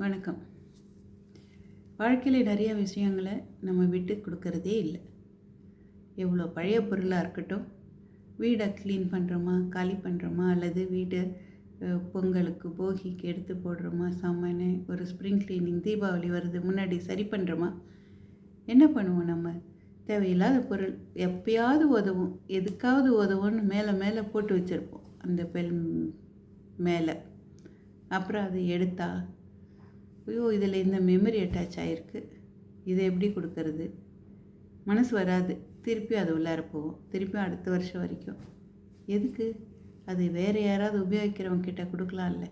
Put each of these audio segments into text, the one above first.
வணக்கம். வாழ்க்கையில் நிறைய விஷயங்களை நம்ம விட்டு கொடுக்கறதே இல்லை. எவ்வளோ பழைய பொருளாக இருக்கட்டும் வீடை க்ளீன் பண்ணுறோமா காலி பண்ணுறோமா அல்லது வீடை பொங்கலுக்கு போகிக்கு எடுத்து போடுறோமா சாமானு ஒரு ஸ்ப்ரிங் க்ளீனிங் தீபாவளி வருது முன்னாடி சரி பண்ணுறோமா என்ன பண்ணுவோம் நம்ம? தேவையில்லாத பொருள் எப்பயாவது உதவும். எதுக்காவது உதவும்னு மேலே மேலே போட்டு வச்சுருப்போம். அந்த பெல் மேலே. அப்புறம் அதை எடுத்தால் ஐயோ இதில் இந்த மெமரி அட்டாச் ஆகிருக்கு இதை எப்படி கொடுக்கறது? மனசு வராது. திருப்பி அது உள்ளார போவோம் திருப்பி அடுத்த வருஷம் வரைக்கும். எதுக்கு? அது வேறு யாராவது உபயோகிக்கிறவங்க கிட்ட கொடுக்கலாம்ல.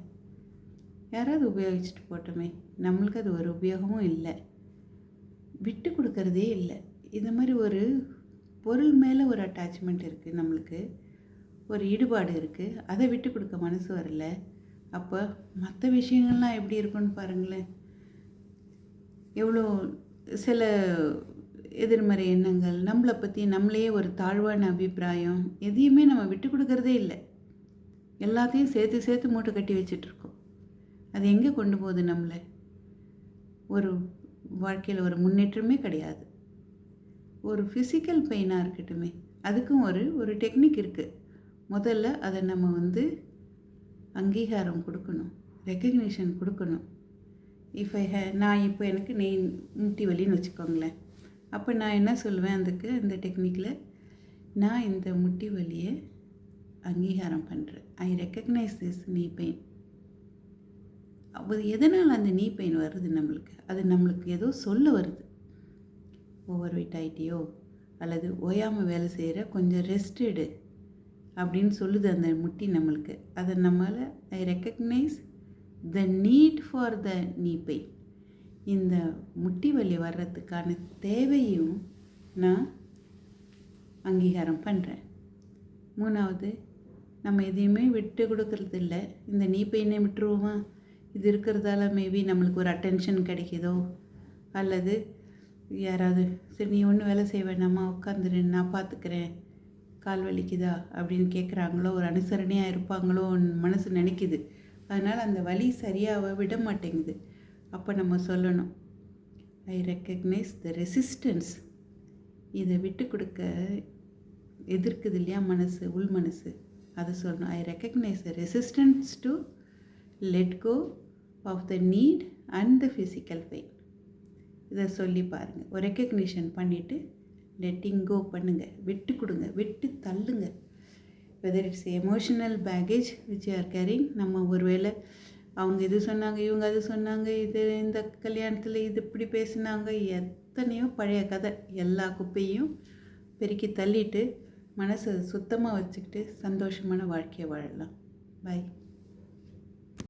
யாராவது உபயோகிச்சுட்டு போட்டோமே. நம்மளுக்கு அது ஒரு உபயோகமும் இல்லை. விட்டு கொடுக்கறதே இல்லை. இந்த மாதிரி ஒரு பொருள் மேலே ஒரு அட்டாச்மெண்ட் இருக்குது நம்மளுக்கு. ஒரு ஈடுபாடு இருக்குது அதை விட்டு கொடுக்க மனசு வரல. அப்போ மற்ற விஷயங்கள்லாம் எப்படி இருக்குன்னு பாருங்களேன். எவ்வளோ சில எதிர்மறை எண்ணங்கள் நம்மளை பற்றி நம்மளையே ஒரு தாழ்வான அபிப்பிராயம் எதையுமே நம்ம விட்டு கொடுக்கறதே இல்லை. எல்லாத்தையும் சேர்த்து சேர்த்து மூட்டை கட்டி வச்சிட்ருக்கோம் அது எங்கே கொண்டு போகுது நம்மளை? ஒரு வாழ்க்கையில் ஒரு முன்னேற்றமே கிடையாது. ஒரு ஃபிசிக்கல் பெயினாக இருக்கட்டுமே அதுக்கும் ஒரு ஒரு டெக்னிக் இருக்குது முதல்ல அதை நம்ம வந்து அங்கீகாரம் கொடுக்கணும். ரெக்கக்னிஷன் கொடுக்கணும். இஃப் ஐ ஹே நான் இப்போ எனக்கு நெய் முட்டி வலின்னு வச்சுக்கோங்களேன். அப்போ நான் என்ன சொல்லுவேன் அதுக்கு? இந்த டெக்னிக்கில் நான் இந்த முட்டி வலியை அங்கீகாரம் பண்ணுறேன் I recognise this knee pain அது எதனால் அந்த நீ பெயின் வருது நம்மளுக்கு? அது நம்மளுக்கு ஏதோ சொல்ல வருது. ஓவர் வெயிட் ஆகிட்டியோ அல்லது ஓயாமல் வேலை செய்கிற கொஞ்சம் ரெஸ்ட் எடு. அப்படின்னு சொல்லுது அந்த முட்டி நம்மளுக்கு. அதை நம்மளால் I recognise the need for the knee pain இந்த முட்டி வலி வர்றதுக்கான தேவையும் நான் அங்கீகாரம் பண்ணுறேன் மூணாவது நம்ம எதையுமே விட்டு கொடுக்கறது இல்லை. இந்த நீ பெயினை விட்டுருவோமா? இது இருக்கிறதால மேபி நம்மளுக்கு ஒரு அட்டென்ஷன் கிடைக்கிதோ? அல்லது யாராவது சரி நீ ஒன்றும் வேலை செய்ய வேணாமா? உட்காந்துரு நான் பார்த்துக்கிறேன். கால் வலிக்குதா அப்படின்னு கேட்குறாங்களோ ஒரு அனுசரணையாக இருப்பாங்களோ மனசு நினைக்குது. அதனால் அந்த வலி சரியாக விட மாட்டேங்குது. அப்போ நம்ம சொல்லணும். ஐ ரெக்கக்னைஸ் த ரெசிஸ்டன்ஸ் இதை விட்டு கொடுக்க எதிர்க்குது இல்லையா மனசு உள் மனசு? அதை சொல்லணும். I recognise the resistance to let go of the need and the physical pain இதை சொல்லி பாருங்கள் ஒரு ரெக்கக்னிஷன் பண்ணிவிட்டு லெட்டிங் கோ பண்ணுங்கள் விட்டு கொடுங்க. விட்டு தள்ளுங்க. Whether it's emotional baggage which are carrying நம்ம ஒருவேளை அவங்க இது சொன்னாங்க இவங்க அது சொன்னாங்க இது இந்த கல்யாணத்தில் இது இப்படி பேசினாங்க எத்தனையோ பழைய கதை எல்லா குப்பையும் பெருக்கி தள்ளிட்டு மனசை சுத்தமாக வச்சுக்கிட்டு சந்தோஷமான வாழ்க்கையை வாழலாம். பாய்